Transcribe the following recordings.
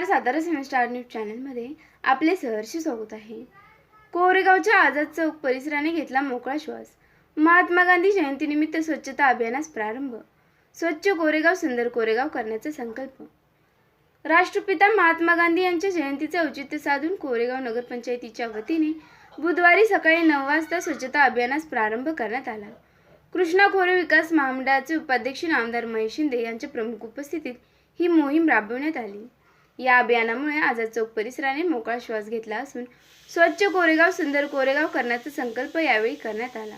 नमस्कार सातारा सिने न्यूज चॅनलमध्ये आपले सहर्ष स्वागत आहे. कोरेगावच्या आझाद चौक परिसराने घेतला मोकळा श्वास. महात्मा गांधी जयंतीनिमित्त स्वच्छता अभियानास प्रारंभ. स्वच्छ कोरेगाव सुंदर कोरेगाव करण्याचा संकल्प. राष्ट्रपिता महात्मा गांधी यांच्या जयंतीचे औचित्य साधून कोरेगाव नगरपंचायतीच्या वतीने बुधवारी सकाळी नऊ वाजता स्वच्छता अभियानास प्रारंभ करण्यात आला. कृष्णा खोरे विकास महामंडळाचे उपाध्यक्ष नामदार महेश शिंदे यांच्या प्रमुख उपस्थितीत ही मोहीम राबविण्यात आली. या अभियानामुळे आझाद चौक परिसराने मोकळा श्वास घेतला असून स्वच्छ कोरेगाव सुंदर कोरेगाव करण्याचा संकल्प यावेळी करण्यात आला.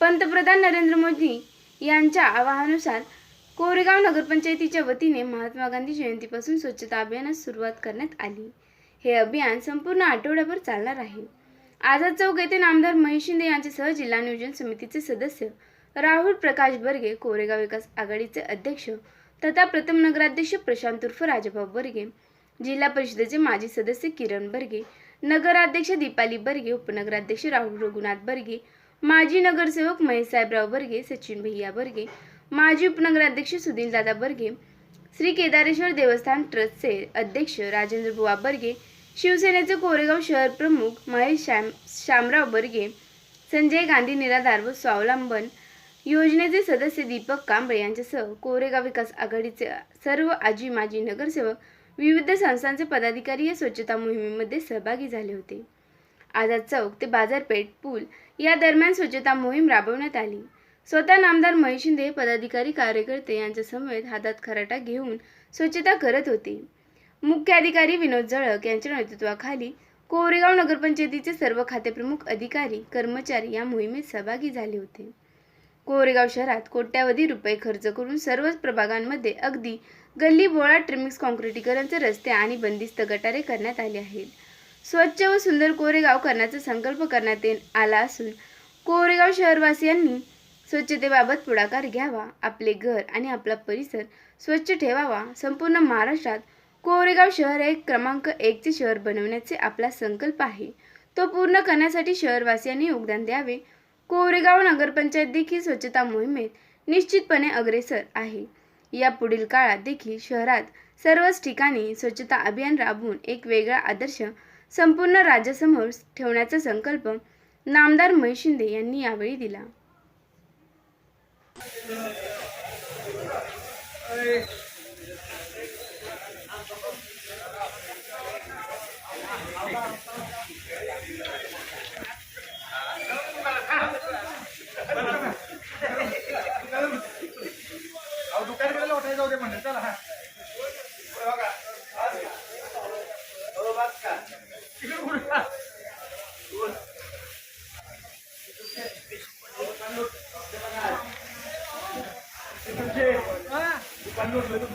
पंतप्रधान नरेंद्र मोदी यांच्या आवाहनानुसार कोरेगाव नगरपंचायतीच्या वतीने महात्मा गांधी जयंतीपासून स्वच्छता अभियानास सुरुवात करण्यात आली. हे अभियान संपूर्ण आठवड्याभर चालणार आहे. आझाद चौक येथे नामदार महेश शिंदे यांच्यासह जिल्हा नियोजन समितीचे सदस्य राहुल प्रकाश बर्गे कोरेगाव विकास आघाडीचे अध्यक्ष तथा प्रथम नगराध्यक्ष प्रशांत उर्फ राजाभाऊ बर्गे जिल्हा परिषदेचे माजी सदस्य किरण बर्गे नगराध्यक्ष दीपाली बर्गे उपनगराध्यक्ष राहुल रघुनाथ बर्गे माजी नगरसेवक महेश साहेबराव बर्गे सचिन भैया बर्गे माजी उपनगराध्यक्ष सुधीरदादा बर्गे श्री केदारेश्वर देवस्थान ट्रस्टचे अध्यक्ष राजेंद्र बुवा बर्गे शिवसेनेचे कोरेगाव शहर प्रमुख महेश श्याम श्यामराव बर्गे संजय गांधी निराधार व स्वावलंबन योजनेचे सदस्य दीपक कांबळे यांच्यासह कोरेगाव विकास आघाडीचे सर्व आजी माजी नगरसेवक विविध संस्थांचे पदाधिकारी या स्वच्छता मोहिमेमध्ये सहभागी झाले होते. आझाद चौक ते बाजारपेठ पूल या दरम्यान स्वच्छता मोहीम राबवण्यात आली. स्वतः नामदार महेश शिंदे पदाधिकारी कार्यकर्ते यांच्या समवेत हातात खराटा घेऊन स्वच्छता करत होते. मुख्य अधिकारी विनोद जळक यांच्या नेतृत्वाखाली कोरेगाव नगरपंचायतीचे सर्व खातेप्रमुख अधिकारी कर्मचारी या मोहिमेत सहभागी झाले होते. कोरेगाव शहरात कोट्यावधी रुपये खर्च करून सर्वच प्रभागांमध्ये अगदी गल्ली बोळा ट्रिमिक्स काँक्रिटीकरणचे रस्ते आणि बंदिस्त गटारे करण्यात आले आहेत. स्वच्छ व सुंदर कोरेगाव करण्याचा संकल्प करण्यात ये- आला असून कोरेगाव शहरवासियांनी स्वच्छतेबाबत पुढाकार घ्यावा आपले घर आणि आपला परिसर स्वच्छ ठेवावा संपूर्ण महाराष्ट्रात कोरेगाव शहर हे क्रमांक एकचे शहर बनवण्याचे आपला संकल्प आहे. तो पूर्ण करण्यासाठी शहरवासियांनी योगदान द्यावे कोरेगाव नगरपंचायत देखील स्वच्छता मोहिमेत निश्चितपणे अग्रेसर आहे. या पुढील काळात देखील शहरात सर्वच ठिकाणी स्वच्छता अभियान राबवून एक वेगळा आदर्श संपूर्ण राज्यासमोर ठेवण्याचा संकल्प नामदार महेश शिंदे यांनी यावेळी दिला. तुमचं.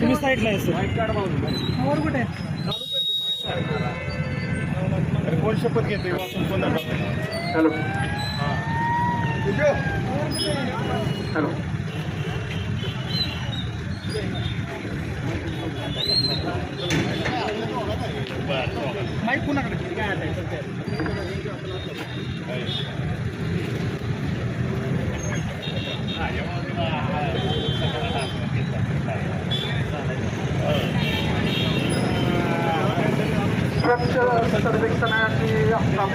तुम्ही साईडला आहे सर वर कुठे? अरे कोण शपथ घेते वाचून कोण हॅलो. हॅलो. माईक कुणाकडे? स्वच्छ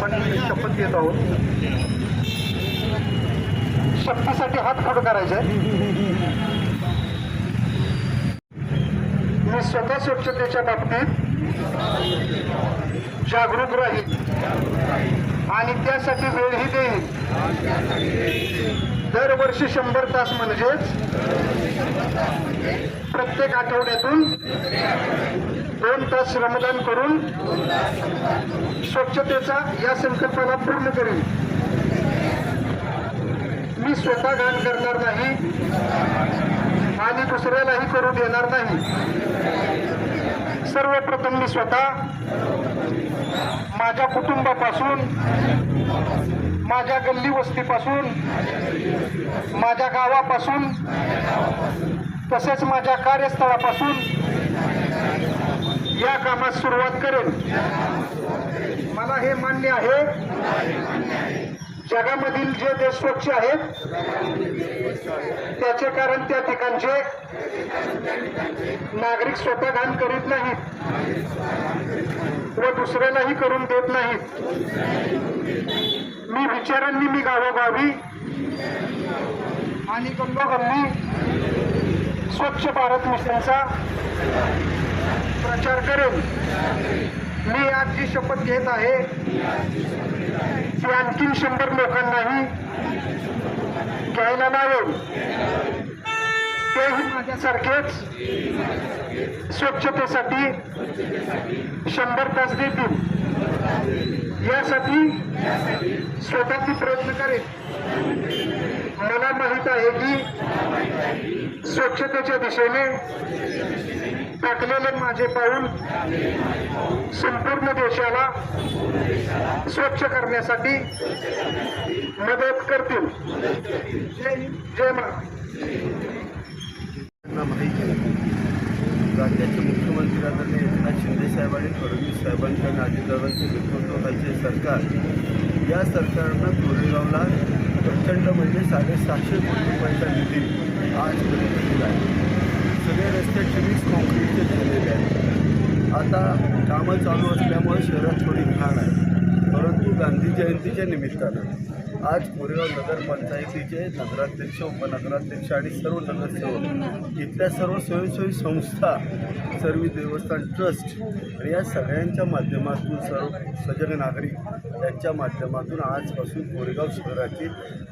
आपण शपथ घेत आहोत. शक्तीसाठी हात पुढे करायचे. मी स्वतः स्वच्छतेच्या बाबतीत जागरूक राहील आणि त्यासाठी वेळही देईन. दरवर्षी शंभर तास म्हणजेच प्रत्येक आठवड्यातून दोन तास श्रमदान करून स्वच्छतेचा या संकल्पाला पूर्ण करेन. मी स्वतः घाण करणार नाही आणि दुसऱ्यालाही करू देणार नाही. सर्वप्रथम मी स्वतः माझ्या कुटुंबापासून माझ्या गल्ली वस्तीपासून माझ्या गावापासून तसेच माझ्या कार्यस्थळापासून या कामात सुरुवात करेन. मला हे मान्य आहे. जगामधील जे देश स्वच्छ आहेत त्याचे कारण त्या ठिकाणचे नागरिक स्वतः घाण करीत नाहीत व दुसऱ्यालाही करून देत नाहीत. मी विचारांनी मी गावोगावी आणि गल्लोगल्ली स्वच्छ भारत मिशनचा प्रचार करेन मी आज जी शपथ घेत आहे ती आणखीन शंभर लोकांनाही घ्यायला लावेल तेही माझ्यासारखेच स्वच्छतेसाठी शंभर तास देतील. यासाठी स्वतःची प्रयत्न करेन. मला माहीत आहे की स्वच्छतेच्या दिशेने टाकलेले माझे पाऊल. संपूर्ण देशाला स्वच्छ करण्यासाठी मदत करतील. जय हिंद, राज्याचे मुख्यमंत्री आदरणीय एकनाथ शिंदे साहेब आणि फडणवीस साहेबांच्या आणि अजितदादांच्या नेतृत्वाखालचे सरकार या सरकारनं कोरेगावला प्रचंड म्हणजे साडेसातशे कोटी रुपयाचा निधी आज दिला आहे. सगळे रस्ते चोवीस काँक्रीटचे झालेले आहेत. आता कामं चालू असल्यामुळे शहरात थोडी घाण आहे. परंतु गांधी जयंतीच्या निमित्तानं आज कोरेगाव नगरपंचायतीचे नगराध्यक्ष उपनगराध्यक्ष आणि सर्व नगरसेवक इथल्या सर्व स्वयंसेवी संस्था सर्व देवस्थान ट्रस्ट आणि या सगळ्यांच्या माध्यमातून सर्व सजग नागरिक यांच्या माध्यमातून आजपासून कोरेगाव शहराची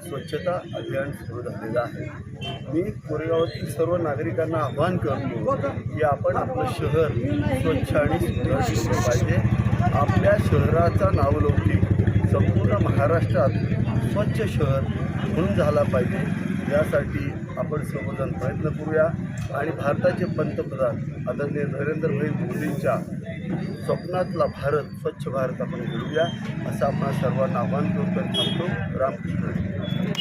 स्वच्छता अभियान सुरू झालेलं आहे. मी कोरेगावातील सर्व नागरिकांना आवाहन करतो की आपण आपलं शहर स्वच्छ आणि सुंदर पाहिजे. आपल्या शहराचा नावलौकिक संपूर्ण महाराष्ट्रात स्वच्छ शहर म्हणून झाला पाहिजे. यासाठी आपण सर्वजण प्रयत्न करूया. आणि भारताचे पंतप्रधान आदरणीय नरेंद्रभाई मोदींच्या स्वप्नातला भारत स्वच्छ भारत आपण घडूया असं आपण सर्वांना आव्हान करून थांबतो. रामकृष्ण.